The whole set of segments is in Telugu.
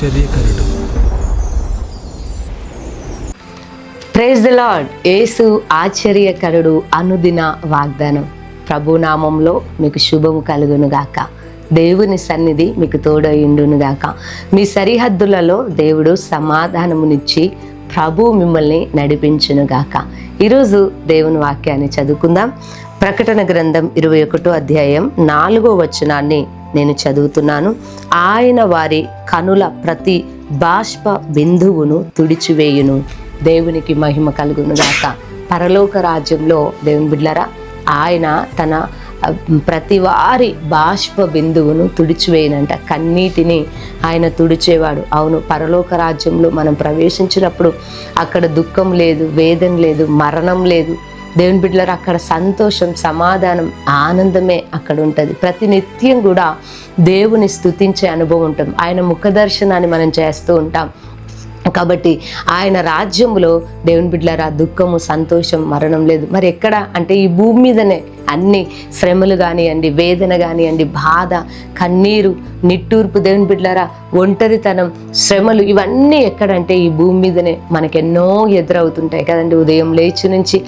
ఆశ్చర్యకరుడు. ప్రేజ్ ద లాడ్ ఏసు ఆశ్చర్యకరుడు అనుదిన వాగ్దానం. ప్రభు నామంలో మీకు శుభము కలుగును గాక. దేవుని సన్నిధి మీకు తోడయుండును గాక. మీ సరిహద్దులలో దేవుడు సమాధానమునిచ్చి ప్రభు మిమ్మల్ని నడిపించునుగాక. ఈరోజు దేవుని వాక్యాన్ని చదువుకుందాం. ప్రకటన గ్రంథం ఇరవై ఒకటో అధ్యాయం నాలుగో వచనాన్ని నేను చదువుతున్నాను. ఆయన వారి కనుల ప్రతి బాష్ప బిందువును తుడిచివేయును. దేవునికి మహిమ కలుగును గాక పరలోక రాజ్యంలో దేవుని బిడ్లరా ఆయన తన ప్రతి వారి బాష్ప బిందువును తుడిచివేయనంట. కన్నీటిని ఆయన తుడిచేవాడు. అవును పరలోక రాజ్యంలో మనం ప్రవేశించినప్పుడు అక్కడ దుఃఖం లేదు వేదన లేదు మరణం లేదు. దేవుని బిడ్డలారు అక్కడ సంతోషం సమాధానం ఆనందమే అక్కడ ఉంటుంది ప్రతి నిత్యం కూడా దేవుని స్తుతించే అనుభవం ఉంటాం ఆయన ముఖ దర్శనాన్ని మనం చేస్తూ ఉంటాం. కాబట్టి ఆయన రాజ్యంలో దేవుని బిడ్డలారా దుఃఖము సంతోషం మరణం లేదు. మరి ఎక్కడ? అంటే ఈ భూమి మీదనే అన్ని శ్రమలు కానివ్వండి వేదన కానివ్వండి బాధ కన్నీరు నిట్టూర్పు దేవుని బిడ్డలారా ఒంటరితనం శ్రమలు ఇవన్నీ ఎక్కడంటే ఈ భూమి మీదనే మనకెన్నో ఎదురవుతుంటాయి కదండి. ఉదయం లేచి నుంచి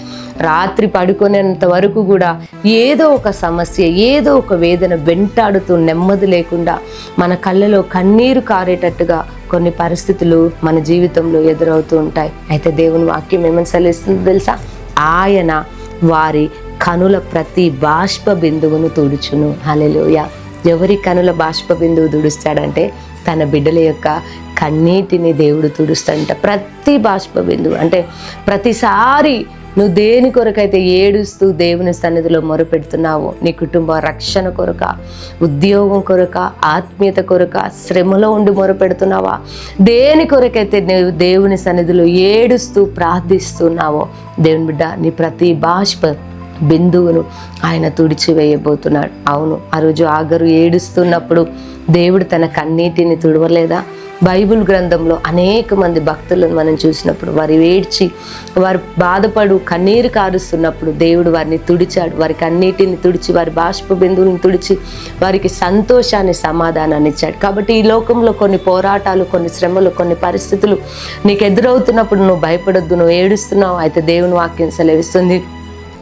రాత్రి పడుకునేంత వరకు కూడా ఏదో ఒక సమస్య ఏదో ఒక వేదన వెంటాడుతూ నెమ్మది లేకుండా మన కళ్ళలో కన్నీరు కారేటట్టుగా కొన్ని పరిస్థితులు మన జీవితంలో ఎదురవుతూ ఉంటాయి. అయితే దేవుని వాక్యం ఏమని సెలవిస్తుందో తెలుసా? ఆయన వారి కనుల ప్రతి బాష్ప బిందువును తుడుచును. హలెలోయ ఎవరి కనుల బాష్ప బిందువు తుడుస్తాడంటే తన బిడ్డల యొక్క కన్నీటిని దేవుడు తుడుస్తాడంట. ప్రతి బాష్ప బిందువు అంటే ప్రతిసారి నువ్వు దేని కొరకైతే ఏడుస్తూ దేవుని సన్నిధిలో మొరపెడుతున్నావో నీ కుటుంబ రక్షణ కొరక ఉద్యోగం కొరక ఆత్మీయత కొరక శ్రమలో ఉండి మొరపెడుతున్నావా దేని కొరకైతే నువ్వు దేవుని సన్నిధిలో ఏడుస్తూ ప్రార్థిస్తున్నావో దేవుని బిడ్డ నీ ప్రతి బాష్ప బిందువును ఆయన తుడిచివేయబోతున్నాడు. అవును ఆ రోజు ఆగరు ఏడుస్తున్నప్పుడు దేవుడు తన కన్నీటిని తుడవలేదా? బైబిల్ గ్రంథంలో అనేక మంది భక్తులను మనం చూసినప్పుడు వారు ఏడ్చి వారు బాధపడు కన్నీరు కారుస్తున్నప్పుడు దేవుడు వారిని తుడిచాడు. వారి కన్నీటిని తుడిచి వారి బాష్ప బిందువుని తుడిచి వారికి సంతోషాన్ని సమాధానాన్ని ఇచ్చాడు. కాబట్టి ఈ లోకంలో కొన్ని పోరాటాలు కొన్ని శ్రమలు కొన్ని పరిస్థితులు నీకు ఎదురవుతున్నప్పుడు నువ్వు భయపడొద్దు నువ్వు ఏడుస్తున్నావు అయితే దేవుని వాక్యం సెలవిస్తుంది.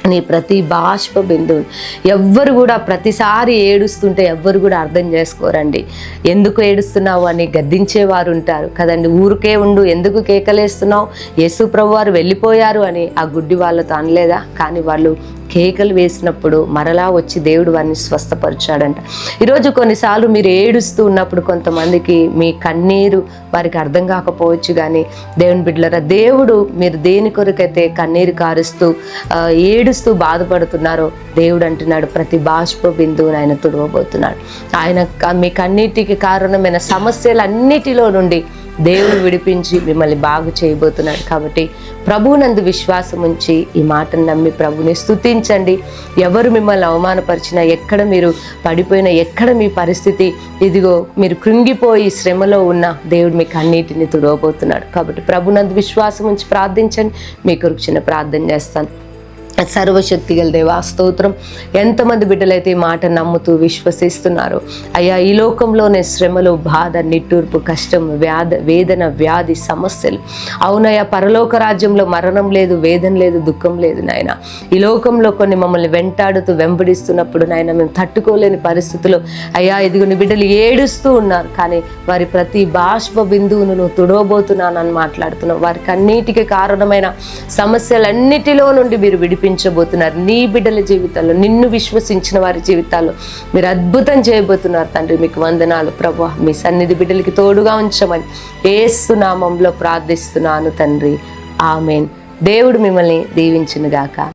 నీ ప్రతి బాష్ప బిందువు ఎవ్వరు కూడా ప్రతిసారి ఏడుస్తుంటే ఎవ్వరు కూడా అర్థం చేసుకోరండి. ఎందుకు ఏడుస్తున్నావు అని గద్దించేవారు ఉంటారు కదండి. ఊరికే ఉండు ఎందుకు కేకలేస్తున్నావు? యేసు ప్రభు వారు వెళ్ళిపోయారు అని ఆ గుడ్డి వాళ్ళతో అనలేదా? కానీ వాళ్ళు కేకలు వేసినప్పుడు మరలా వచ్చి దేవుడు వారిని స్వస్థపరిచాడంట. ఈరోజు కొన్నిసార్లు మీరు ఏడుస్తూ ఉన్నప్పుడు కొంతమందికి మీ కన్నీరు వారికి అర్థం కాకపోవచ్చు కానీ దేవుని బిడ్డలరా దేవుడు మీరు దేని కొరకైతే కన్నీరు కారుస్తూ ఏడు ఏడుస్తూ బాధపడుతున్నారో. దేవుడు అంటున్నాడు ప్రతి బాష్ప బిందువుని ఆయన తుడవబోతున్నాడు. ఆయన క- మీ కన్నీటికి కారణమైన సమస్యలన్నిటిలో నుండి దేవుడు విడిపించి మిమ్మల్ని బాగు చేయబోతున్నాడు కాబట్టి ప్రభువునందు విశ్వాసం ఉంచి ఈ మాటను నమ్మి ప్రభుని స్తుతించండి. ఎవరు మిమ్మల్ని అవమానపరిచినా ఎక్కడ మీరు పడిపోయినా ఎక్కడ మీ పరిస్థితి ఇదిగో మీరు కృంగిపోయి శ్రమలో ఉన్న దేవుడు మీకు అన్నిటిని తుడవబోతున్నాడు కాబట్టి ప్రభునందు విశ్వాసం ఉంచి ప్రార్థించండి. మీ కొరకు చిన్న ప్రార్థన చేస్తాను. సర్వశక్తి గల దేవా స్తోత్రం. ఎంతమంది బిడ్డలైతే ఈ మాట నమ్ముతూ విశ్వసిస్తున్నారు. అయ్యా ఈ లోకంలోనే శ్రమలు బాధ నిట్టూర్పు కష్టం వ్యాధ వేదన వ్యాధి సమస్యలు. అవునయ్యా పరలోక రాజ్యంలో మరణం లేదు వేదన లేదు దుఃఖం లేదు నాయన. ఈ లోకంలో కొన్ని మమ్మల్ని వెంటాడుతూ వెంబడిస్తున్నప్పుడు నాయన మేము తట్టుకోలేని పరిస్థితులు అయ్యా ఇదిగోని బిడ్డలు ఏడుస్తూ ఉన్నారు. కానీ వారి ప్రతి బాష్ప బిందువును నువ్వు తుడవబోతున్నానని మాట్లాడుతున్నావు. వారికి అన్నిటికీ కారణమైన సమస్యలన్నిటిలో నుండి మీరు విడిపి జరిపించబోతున్నారు నీ బిడ్డల జీవితాల్లో నిన్ను విశ్వసించిన వారి జీవితాల్లో మీరు అద్భుతం చేయబోతున్నారు తండ్రి. మీకు వందనాలు ప్రభు. మీ సన్నిధి బిడ్డలకి తోడుగా ఉంచమని ఏసు నామంలో ప్రార్థిస్తున్నాను తండ్రి. ఆమెన్. దేవుడు మిమ్మల్ని దీవించినగాక.